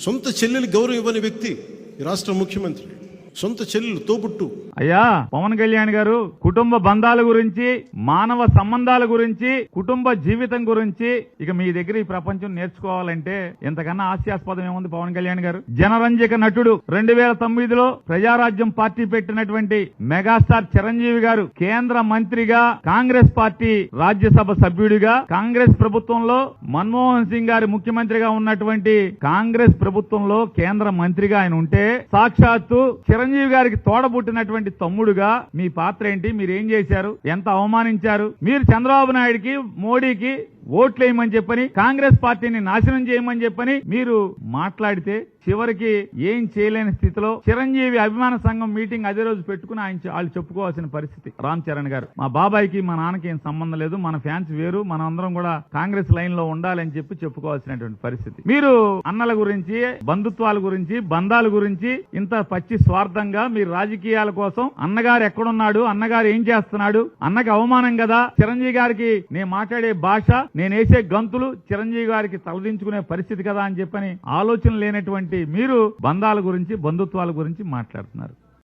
సొంత చెల్లెలు గౌరవం ఇవ్వని వ్యక్తి ఈ రాష్ట్ర ముఖ్యమంత్రి. సొంత చెల్లెలు తోబుట్టు. అయ్యా పవన్ కళ్యాణ్ గారు కుటుంబ బంధాల గురించి మానవ సంబంధాల గురించి కుటుంబ జీవితం గురించి ఇక మీ దగ్గర ఈ ప్రపంచం నేర్చుకోవాలంటే ఇంతకన్నా హాస్యాస్పదం ఏముంది పవన్ కళ్యాణ్ గారు? జనరంజక నటుడు రెండు వేల తొమ్మిదిలో ప్రజారాజ్యం పార్టీ పెట్టినటువంటి మెగాస్టార్ చిరంజీవి గారు కేంద్ర మంత్రిగా కాంగ్రెస్ పార్టీ రాజ్యసభ సభ్యుడిగా కాంగ్రెస్ ప్రభుత్వంలో మన్మోహన్ సింగ్ గారి ముఖ్యమంత్రిగా ఉన్నటువంటి కాంగ్రెస్ ప్రభుత్వంలో కేంద్ర మంత్రిగా ఆయన ఉంటే సాక్షాత్తు చిరంజీవి గారికి తోడబుట్టినటువంటి తమ్ముడుగా మీ పాత్ర ఏంటి? మీరు ఏం చేశారు? ఎంత అవమానించారు? మీరు చంద్రబాబు నాయుడికి మోడీకి ఓట్లేయమని చెప్పని కాంగ్రెస్ పార్టీని నాశనం చేయమని చెప్పని మీరు మాట్లాడితే చివరికి ఏం చేయలేని స్థితిలో చిరంజీవి అభిమాన సంఘం మీటింగ్ అదే రోజు పెట్టుకుని ఆయన వాళ్ళు చెప్పుకోవాల్సిన పరిస్థితి. రామ్ చరణ్ గారు మా బాబాయ్కి మా నాన్నకి ఏం సంబంధం లేదు. మన ఫ్యాన్స్ వేరు. మనందరం కూడా కాంగ్రెస్ లైన్లో ఉండాలని చెప్పి చెప్పుకోవాల్సినటువంటి పరిస్థితి. మీరు అన్నల గురించి బంధుత్వాల గురించి బంధాల గురించి ఇంత పచ్చి స్వార్థంగా మీరు రాజకీయాల కోసం అన్నగారు ఎక్కడున్నాడు అన్నగారు ఏం చేస్తున్నాడు అన్నకి అవమానం కదా. చిరంజీవి గారికి నేను మాట్లాడే భాష నేనేసే గంతులు చిరంజీవి గారికి తలదించుకునే పరిస్థితి కదా అని చెప్పని ఆలోచన లేనటువంటి మీరు బంధాల గురించి బంధుత్వాల గురించి మాట్లాడుతున్నారు.